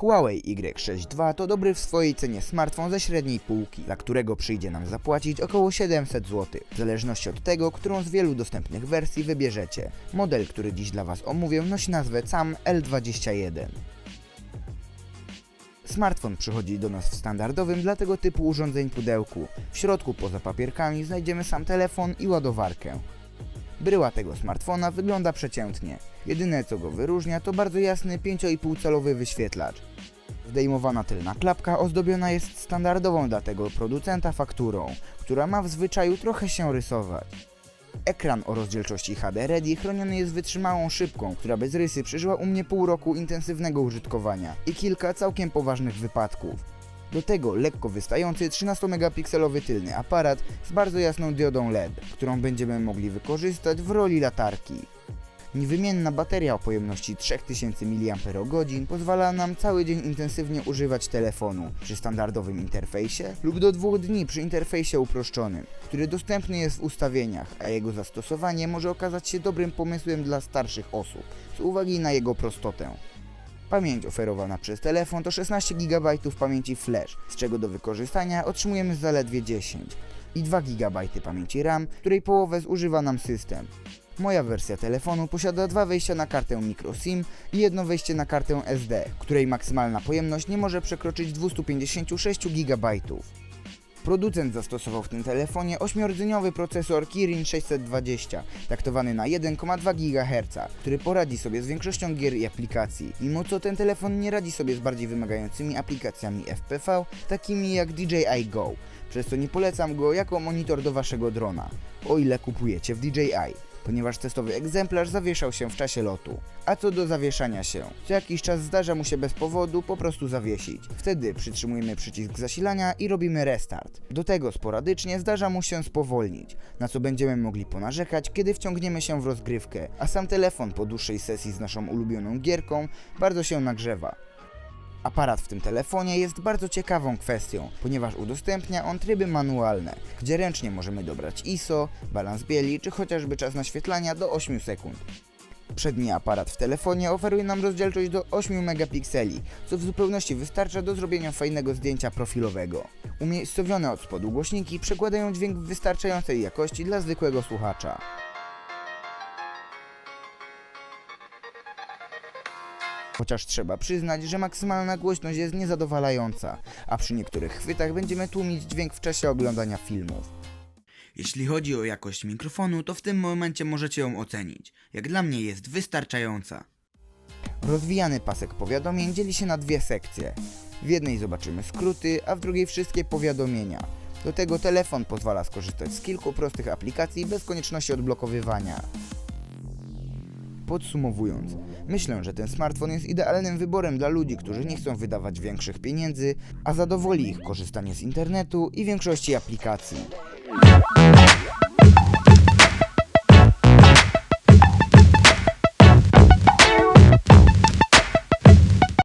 Huawei Y6 II to dobry w swojej cenie smartfon ze średniej półki, za którego przyjdzie nam zapłacić około 700 zł, w zależności od tego, którą z wielu dostępnych wersji wybierzecie. Model, który dziś dla Was omówię, nosi nazwę SAM L21. Smartfon przychodzi do nas w standardowym dla tego typu urządzeń pudełku. W środku poza papierkami znajdziemy sam telefon i ładowarkę. Bryła tego smartfona wygląda przeciętnie. Jedyne co go wyróżnia to bardzo jasny 5,5 calowy wyświetlacz. Zdejmowana tylna klapka ozdobiona jest standardową dla tego producenta fakturą, która ma w zwyczaju trochę się rysować. Ekran o rozdzielczości HD Ready chroniony jest wytrzymałą szybką, która bez rysy przeżyła u mnie pół roku intensywnego użytkowania i kilka całkiem poważnych wypadków. Do tego lekko wystający 13-megapikselowy tylny aparat z bardzo jasną diodą LED, którą będziemy mogli wykorzystać w roli latarki. Niewymienna bateria o pojemności 3000 mAh pozwala nam cały dzień intensywnie używać telefonu przy standardowym interfejsie lub do dwóch dni przy interfejsie uproszczonym, który dostępny jest w ustawieniach, a jego zastosowanie może okazać się dobrym pomysłem dla starszych osób z uwagi na jego prostotę. Pamięć oferowana przez telefon to 16 GB pamięci flash, z czego do wykorzystania otrzymujemy zaledwie 10 i 2 GB pamięci RAM, której połowę zużywa nam system. Moja wersja telefonu posiada dwa wejścia na kartę microSIM i jedno wejście na kartę SD, której maksymalna pojemność nie może przekroczyć 256 GB. Producent zastosował w tym telefonie 8-rdzeniowy procesor Kirin 620, taktowany na 1,2 GHz, który poradzi sobie z większością gier i aplikacji, mimo co ten telefon nie radzi sobie z bardziej wymagającymi aplikacjami FPV, takimi jak DJI Go, przez co nie polecam go jako monitor do waszego drona, o ile kupujecie w DJI ponieważ testowy egzemplarz zawieszał się w czasie lotu. A co do zawieszania się, co jakiś czas zdarza mu się bez powodu po prostu zawiesić. Wtedy przytrzymujemy przycisk zasilania i robimy restart. Do tego sporadycznie zdarza mu się spowolnić, na co będziemy mogli ponarzekać, kiedy wciągniemy się w rozgrywkę, a sam telefon po dłuższej sesji z naszą ulubioną gierką bardzo się nagrzewa. Aparat w tym telefonie jest bardzo ciekawą kwestią, ponieważ udostępnia on tryby manualne, gdzie ręcznie możemy dobrać ISO, balans bieli czy chociażby czas naświetlania do 8 sekund. Przedni aparat w telefonie oferuje nam rozdzielczość do 8 megapikseli, co w zupełności wystarcza do zrobienia fajnego zdjęcia profilowego. Umiejscowione od spodu głośniki przekładają dźwięk w wystarczającej jakości dla zwykłego słuchacza. Chociaż trzeba przyznać, że maksymalna głośność jest niezadowalająca, a przy niektórych chwytach będziemy tłumić dźwięk w czasie oglądania filmów. Jeśli chodzi o jakość mikrofonu, to w tym momencie możecie ją ocenić. Jak dla mnie jest wystarczająca. Rozwijany pasek powiadomień dzieli się na dwie sekcje. W jednej zobaczymy skróty, a w drugiej wszystkie powiadomienia. Do tego telefon pozwala skorzystać z kilku prostych aplikacji bez konieczności odblokowywania. Podsumowując, myślę, że ten smartfon jest idealnym wyborem dla ludzi, którzy nie chcą wydawać większych pieniędzy, a zadowoli ich korzystanie z internetu i większości aplikacji.